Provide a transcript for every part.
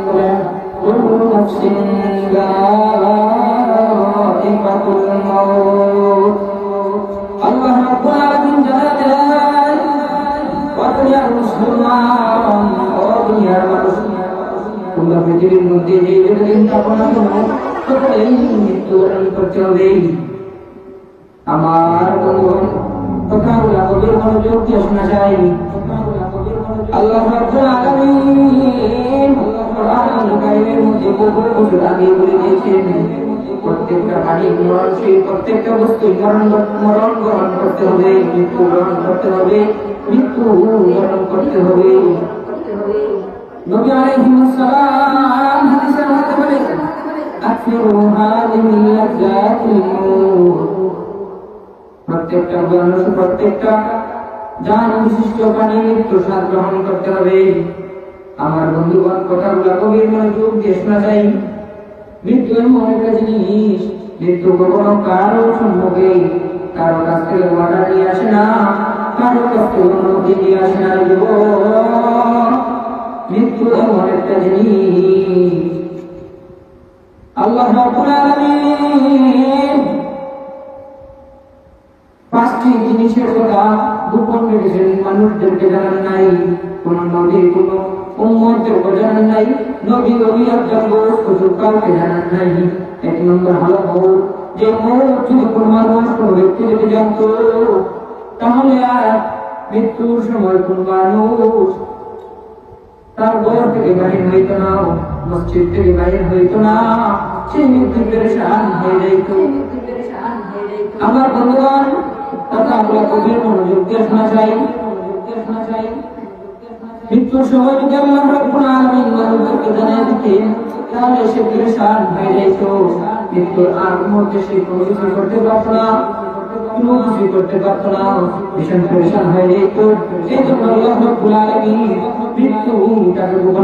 বলেন কুল্লু নাফসিন যায়িকাতুল মাউত আল্লাহ রাব্বুল আলামিন জানালেন ও দুনিয়ার মুসলমান ও দুনিয়ার মানুষ তোমরা পৃথিবীর মধ্যে যে যেদিন কামনা করো সকলেই মৃত্যুবরণ করতে হবে আমার বন্ধুগণ কথাগুলা গভীর মনোযোগ দিয়ে শোনা যায় আল্লাহ রাব্বুল আলামিন কোরআন কারীমের মধ্যে বহু বছর আগে বলে দিয়েছেন প্রত্যেকটা মরণশীল প্রত্যেকটা মৃত্যু মৃত্যু জান বিশিষ্ট প্রাণীর প্রসাদ গ্রহণ করতে হবে। আমার বন্ধুগণ কথাগুলো গভীর মনোযোগ দিয়ে শোনা যায়। মৃত্যু এমন একটা জিনিস, মৃত্যু কখনো কারও সম্মুখে, কারও কাছ থেকে অর্ডার নিয়ে আসে না, কারও কাছ থেকে অনুমতি নিয়ে আসে না যুবক মৃত্যু এমন একটা জিনিস। আল্লাহ পাঁচটি জিনিসের কথা গোপন রেখেছেন, মানুষদেরকে জানান নাই। কোন নদীর কোন উম্মতদেরকে জানান নাই নবী নবী একজন সুযোগ কাউকে জানান নাই। এক নম্বর হলো মৌত। যে মৌত যদি কোন মানুষ কোন ব্যক্তি যদি জানত তাহলে আর মৃত্যুর সময় কোন মানুষ তার ঘর থেকে বাহির হইতো না মসজিদ থেকে বাহির হইতো না। সে মৃত্যু পেরেশান হয়ে যাইত। আমার বন্ধুগণ কথা আমরা কবির মনোযোগ দিয়ে শোনা চাই মৃত্যুর সময় যদি আল্লাহ রাব্বুল আলামিন মানুষদেরকে দিতেন তাহলে সে পেরেশান হয়ে যাইত। মৃত্যুর মুহূর্তে সে কোনো কিছু করতে পারতো না, কোনো কিছু করতে না। ভীষণ হয়ে যেত জন্য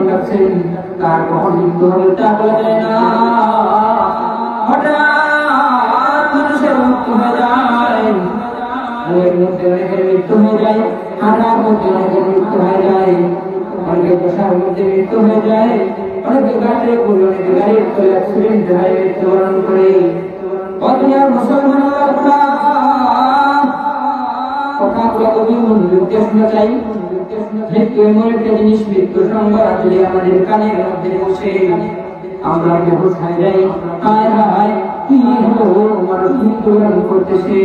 আল্লাহ কখন হঠাৎ মানুষের মৃত্যু হয়ে যায়। হয়ে যায়। মৃত্যু হয়ে যায়। অনেকের বসার মধ্যে মৃত্যু হয়ে যায়। অনেকে গাড়িতে করে অনেকে গাড়ির করে অ্যাক্সিডেন্ট হয় মৃত্যুবরণ করে। অদুনিয়ার মুসলমান কথাগুলো কবি মনোযোগ দিয়ে শোনা চাই মৃত্যু এমন একটা জিনিস মৃত্যু সংবাদ যদি আমাদের কানের মধ্যে বসে। আমরা বেহুশ হয়ে যাই হায় হায়, কি হলো? মানুষ মৃত্যুবরণ করতেছে।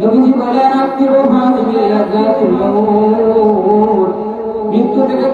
নবীজি বলেন, আত্মীয় হাজির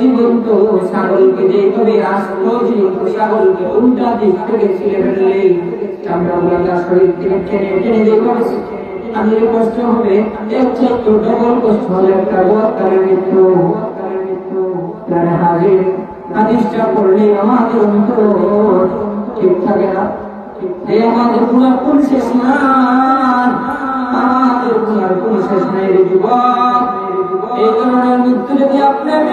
জীবন্ত ছাগলকে যেভাবে আস্ত জীবন্ত ছাগলকে উল্টা দিক থেকে ছিঁড়ে ফেললে চামড়া গুলা শরীর থেকে টেনে টেনে যেভাবে আমি কষ্ট হবে। চাইতে ডবল কষ্ট হবে একটা বয়কারের মৃত্যু। আমাদের আমাদের শেষ না আমাদের শেষ নাই রে যুবক। এই ধরনের মৃত্যু যদি আপনি আমি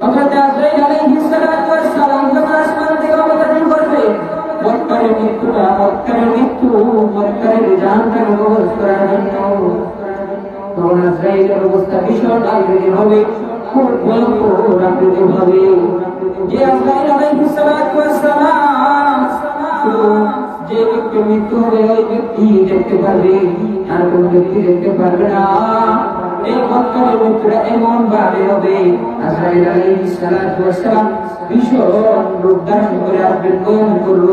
অর্থাৎ আজরাইল আলাইহিস সালাতু ওয়াস সালাম যখন আসমান থেকে অবতরণ করবে মক্কারের মৃত্যুটা মক্কারের মৃত্যু মক্কারের জানটাকে কবজ করার জন্য তখন আজরাইলের অবস্থা ভীষণ আকৃতি হবে খুব ভয়ঙ্কর আকৃতি হবে যে আজরাইল আলাইহিস সালাতু ওয়াস সালাম শুধু যে ব্যক্তি মৃত্যু হবে ওই ব্যক্তি দেখতে পারবে আর কোন ব্যক্তি দেখতে পারবে না মৃত্যুটা এমন ভাবে হবে। আজরাইল আলাইহিস সালাতু ওয়াস সালাম ভীষণ রূপ ধারণ করে আসবেন করল।